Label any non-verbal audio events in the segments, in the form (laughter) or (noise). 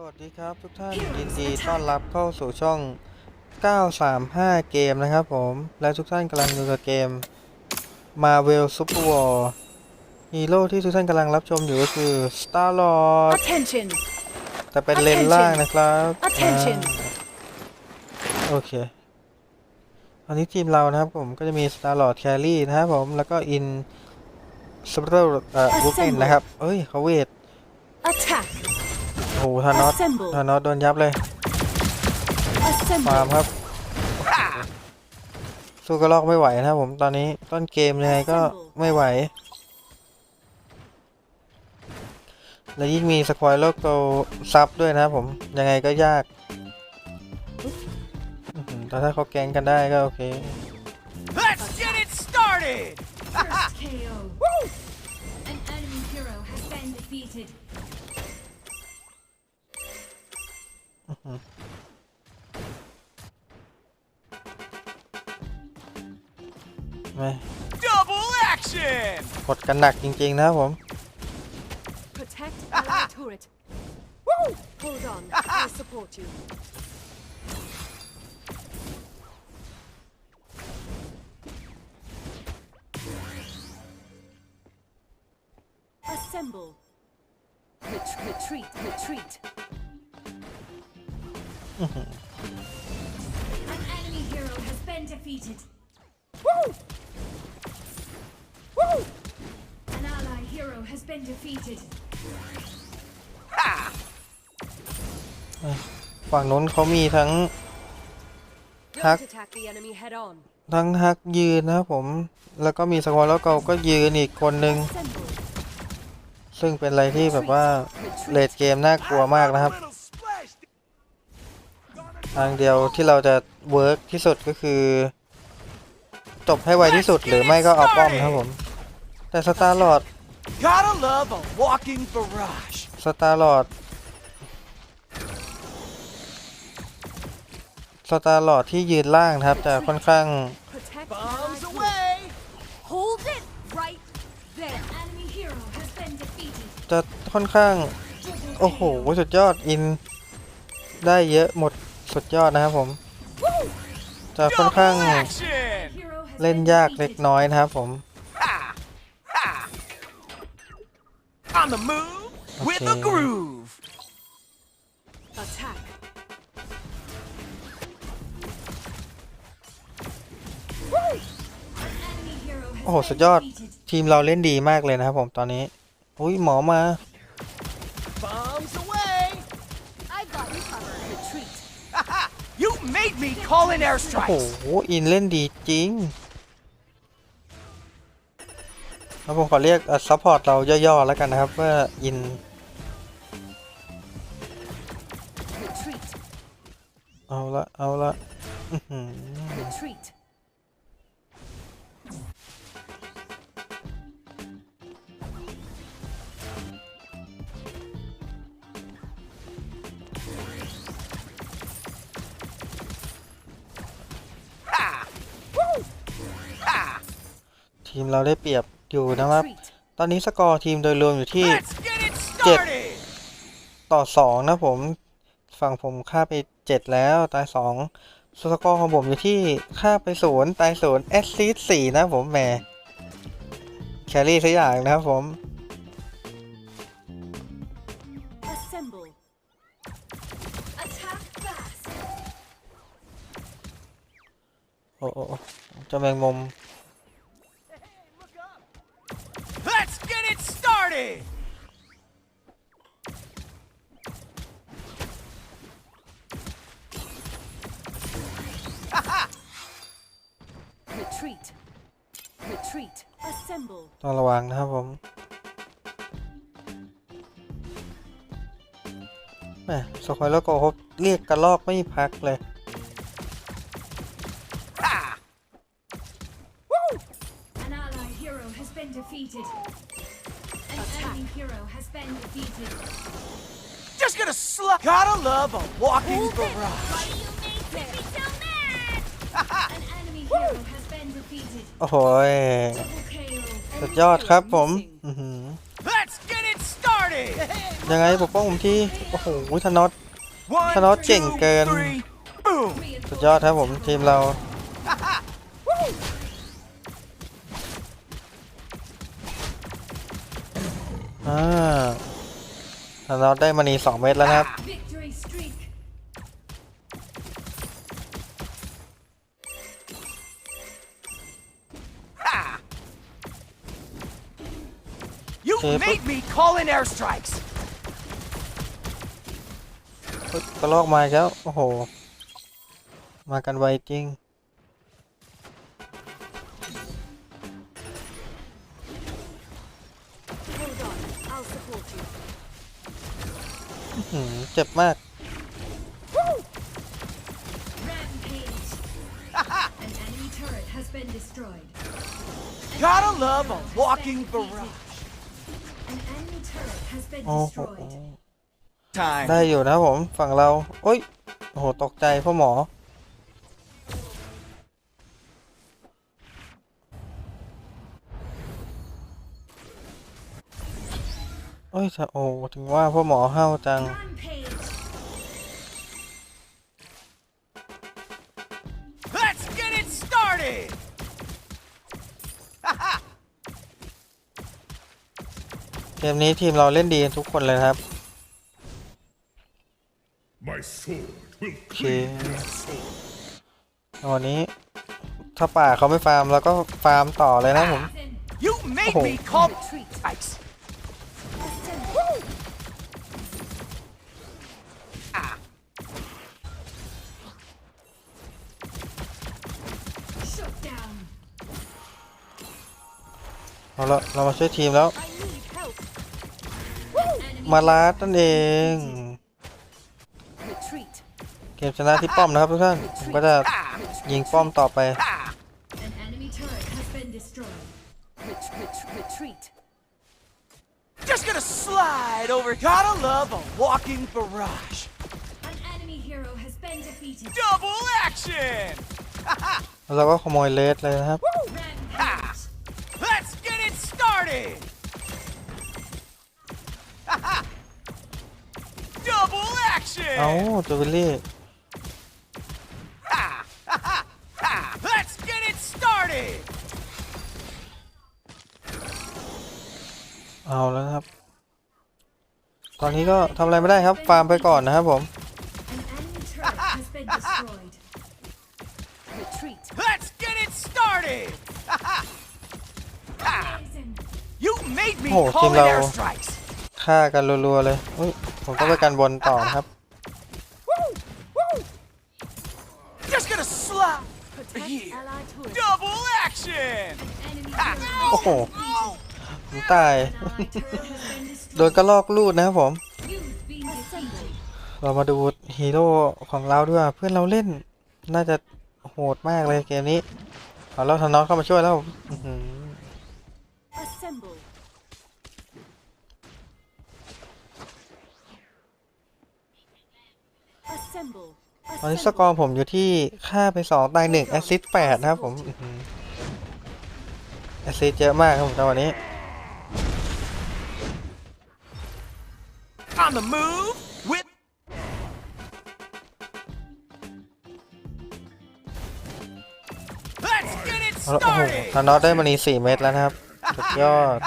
สวัสดีครับทุกท่านยินดีต้อนรับเข้าสู่ช่อง 935 เกมนะครับผม และทุกท่านกำลังอยู่กับเกม Marvel Super War ฮีโร่ที่ทุกท่านกำลังรับชมอยู่ก็คือ Star Lord Attention! แต่เป็นเลนล่างนะครับ Attention อ่าโอเคอันนี้ทีมเรานะครับผมก็จะมี Star Lord Carry นะครับผม แล้วก็ In Super เอ่อ w o o k i n นะครับเอ้ยเขาเวท Attack! โอ้โหธานอส Assemble ธานอสโดนยับเลยฟาร์ม Assemble! ครับ สู้กระลอกไม่ไหวนะครับผมตอนนี้ต้นเกมยังไงก็ไม่ไหว และยิ่งมีสควอยโลโกซับด้วยนะครับผมยังไงก็ยากอื้อหือแต่ถ้าเขาแกงกันได้ก็โอเค Let's get it started! First KO. An enemy hero has been defeated. ไม่ Double action! กดกันหนักจริงๆนะครับผม Protect ally turret. Hold on, I'll support you. Assemble. Ret- retreat, retreat. Been defeated. ฝั่งนู้นเขามีทั้ง Hack. Don't attack the enemy head on. ทั้งฮักยืนนะครับผม แล้วก็มีสควอยโลโกก็ยืนอีกคนนึง Assemble. ซึ่งเป็นอะไรที่แบบว่าเลดเกมน่ากลัวมากนะครับ Little splash. ทางเดียวที่เราจะเวิร์กที่สุดก็คือ จบให้ไวที่สุดหรือไม่ก็เอาป้อมนะครับผม แต่สตาร์ลอด Gotta love a walking barrage. สตาร์ลอดสตาร์ลอดที่ยืนล่างนะครับจะค่อนข้าง Protect Bombs ally turret. away! Hold it right there. Enemy hero has been defeated. จะค่อนข้าง โอ้โห สุดยอดอิน ได้เยอะหมดสุดยอดนะครับผม จะค่อนข้าง Double action! Hero has เล่น been ยากเล็ก defeated. น้อยนะครับผม On the move with a Okay. groove. Attack. Enemy hero has โอ้โห been สุดยอด defeated. ทีมเราเล่นดีมากเลยนะครับผมตอนนี้ อุ้ยหมอมา Bombs away! I got you covered. Retreat. Ha! You made me call in โอ้ airstrikes. โห อินเล่นดีจริง แล้วผมขอเรียกซัพพอร์ตเราย่อๆแล้วกันนะครับว่าอิน Retreat. เอาละเอาละอื้อหือ Retreat. Ha! Woo! Ha! ทีมเราได้เปรียบ อยู่นะครับ Retreat. ตอนนี้สกอร์ทีมโดยรวมอยู่ที่ Let's get it started! ต่อสองนะผม ฝั่งผมฆ่าไปเจ็ดแล้วตายสองสกอร์ของผมอยู่ที่ฆ่าไปศูนย์ตายศูนย์แอสซิสสี่นะผมแหมแครี่สักอย่างนะครับผม Assemble. Attack fast. โอ้โอ้โอ้เจ้าแมงมุม Retreat. Retreat. Assemble. ต้องระวังนะครับผมแหมสควอยแล้วก็เขาเรียกกระลอกไม่พักเลย Gotta love a walking barrage. An enemy hero has been defeated. โอ้โหย Double KO. สุดยอดครับผมอื้อหือ Let's get it started! ยังไงปกป้องผมทีโอ้โหธนอต One, Cannot two, chỉnh kênh. three, boom. สุดยอดครับผมทีมเรา อ่า ธนอตได้มานีสองเม็ดแล้วนะครับ Victory streak. Ha! You Okay, made me call in airstrikes. เฮ้ยกระลอกมาอีกแล้ว โอ้โห มากันไวจริง เจ็บมาก Rampage. An enemy turret has been destroyed. Gotta love a walking barrage. An enemy turret has been โอ้โห destroyed. Time. ได้อยู่นะครับผมฝั่งเราโอ้ยโอ้โหตกใจพ่อหมอ โอ้ยจะโอ้ถึงว่าพ่อหมอห้าวจัง Rampage. มนี้ทีมเราเล่นดีกันทุกคนเลยนะครับ My sword will โอเค cleave your soul. วันนี้ถ้าป่าเขาไม่ฟาร์มแล้วก็ฟาร์มต่อเลยนะผม Then You made Oh. me call Retreat. airstrikes. Assemble. Ah, shut down. เอาละเรามาช่วยทีมแล้ว มาลาดนั่นเอง Retreat. เกมชนะที่ป้อมนะครับทุกท่านผมก็จะ ah, ยิงป้อมต่อไป ah. An enemy turret has been destroyed. Ret- ret- retreat. Just gonna slide over. Gotta love a walking barrage. An enemy hero has been defeated. Double action. แล้วเราก็ขโมยเลสเลยนะครับ Rampage. Let's get it started. Double เอ้า action. จูบิลลี่ Let's get it started. เอาแล้วนะครับ ตอนนี้ก็ทำอะไรไม่ได้ครับ ฟาร์มไปก่อนนะครับผม An enemy turret has been destroyed. Retreat. Let's get it started. Amazing. You made me Oh, call in team เรา airstrikes. ฆ่ากันรัวๆเลยอุ้ยผมต้องไปกันบนต่อนะครับ ห Oh. ผมตาย An allied turret has been โดน destroyed. กระลอกลูดนะครับผม You've been defeated. เรามาดูฮีโร่ของเราด้วย เพื่อนเราเล่น น่าจะโหดมากเลยเกมนี้เอาแล้วทานอสเข้ามาช่วยแล้วอื้อหือ Assemble. Assemble. ตอนนี้สกอร์ผมอยู่ที่ฆ่าไปสองตายหนึ่งแอสซิสแปดนะครับผมอื้อหือ แอสซิสเยอะมากครับผมตอนนี้ On the move with. Let's get it เอาละโอ้โห started. ทานอสได้มานีสี่เม็ดแล้วนะครับ สุดยอด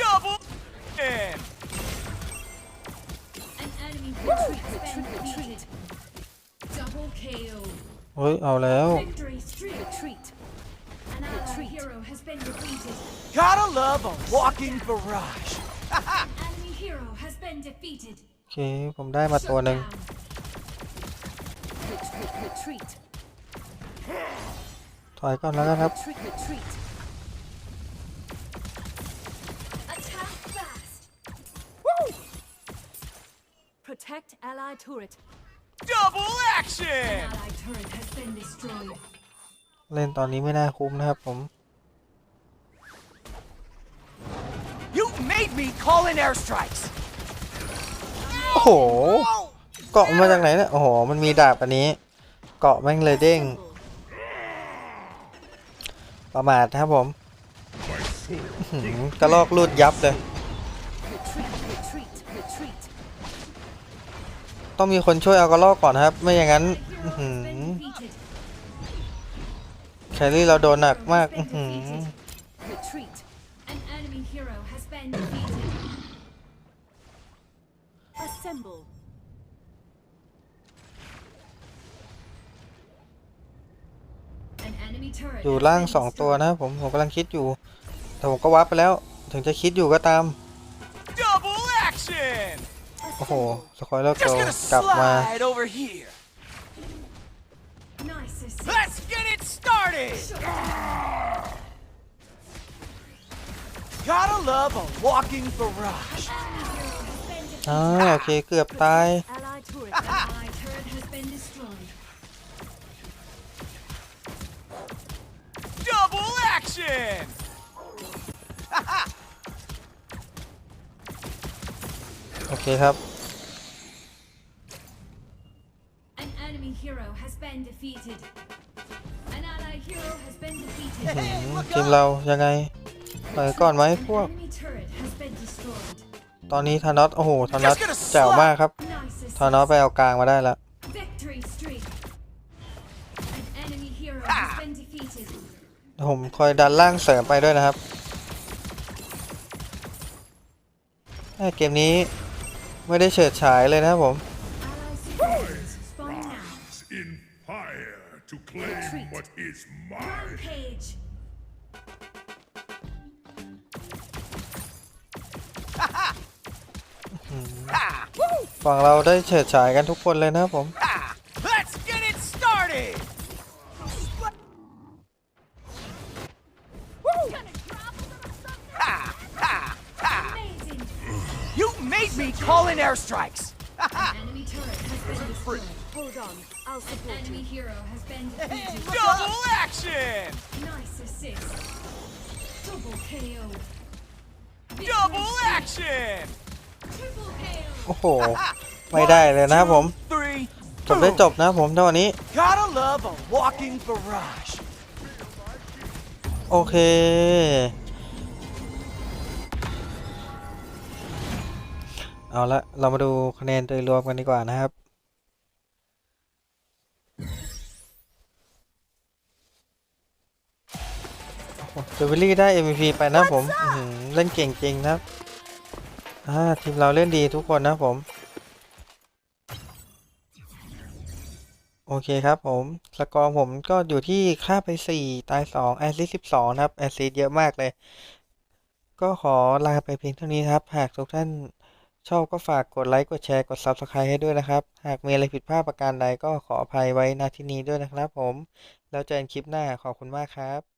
Double. action. An enemy hero Retreat. has been Retreat. Retreat. defeated. Double KO. เฮ้ย เอาแล้ว Victory Gotta love a walking barrage. An enemy hero has been defeated. โอเค ผมได้มาตัวหนึ่ง Shut down. Ret- ret- Retreat. ถอยก่อนแล้วกันครับ Retreat. Retreat. Attack fast. Protect allied turret. Double An action. allied turret has been destroyed. เล่นตอนนี้ไม่น่าคุ้มนะครับผม me, call in airstrikes. โอ้โห เกาะมาจากไหนเนี่ย โอ้โห มันมีดาบอันนี้ เกาะแม่งเลยเด้ง ประมาทครับผมกระลอกรูดยับเลย ต้องมีคนช่วยเอากระลอกก่อนครับ ไม่อย่างนั้นแคลรี่เราโดนหนักมาก อื อยู่ has ล่าง been สองตัว destroyed. นะครับผมผมกำลังคิดอยู่ แต่ผมก็วับไปแล้ว ถึงจะคิดอยู่ก็ตาม Double action! โอ้โหสกอยเลอร์โก Just gonna กลับมา slide over here. Nice assist. Let's get it started! Gotta love a walking barrage. Enemy hero has been อ่า defeated. โอเคเกือบตาย action! โอเคครับ An enemy hero has been defeated. An ally hero has been defeated. Hey, look ทีม up! เรายังไงไปก่อนไหม An พวก enemy turret has been destroyed. ตอนนี้ธานอสโอ้โหธานอสแจ๋วมากครับ Nice ธานอส assist. ไปเอากลางมาได้แล้ว ผมคอยดันล่างเสริมไปด้วยนะครับแม่เกมนี้ไม่ได้เฉิดฉายเลยนะครับผม Ally supporters spawning now. In fire to claim Retreat. what is mine. Rampage. ฝั่งเราได้เฉิดฉายกันทุกคนเลยนะครับผม You made me call in airstrikes! An enemy turret has been destroyed. Hold on. I'll support Enemy you. hero has been Hey, defeated. (laughs) double action! Nice assist. Double KO. Victory Double streak. action! Triple KO. โอ้โห ไม่ได้เลยนะครับผม (laughs) Three, จบได้จบนะครับผมเท่านี้ Gotta love a walking barrage. โอเค เอาละเรามาดูคะแนนโดยรวมกันดีกว่านะครับ เดวิลลี่ได้ MVP ไปนะผมอื้อหือเล่นเก่งจริงนะครับอ่าทีมเราเล่นดีทุกคนนะครับผม โอเคครับผม สกอร์ผมก็อยู่ที่ค่าไป 4 ตาย 2 แอสซิสต์12นะครับ แอสซิสต์เยอะมากเลย ก็ขอลาไปเพียงเท่านี้ครับ หากทุกท่าน ชอบก็ฝากกดไลค์ กดแชร์ กด Subscribe ให้ด้วยนะครับ หากมีอะไรผิดพลาดประการใดก็ขออภัยไว้ณที่นี้ด้วยนะครับผม แล้วเจอกันคลิปหน้าขอบคุณมากครับ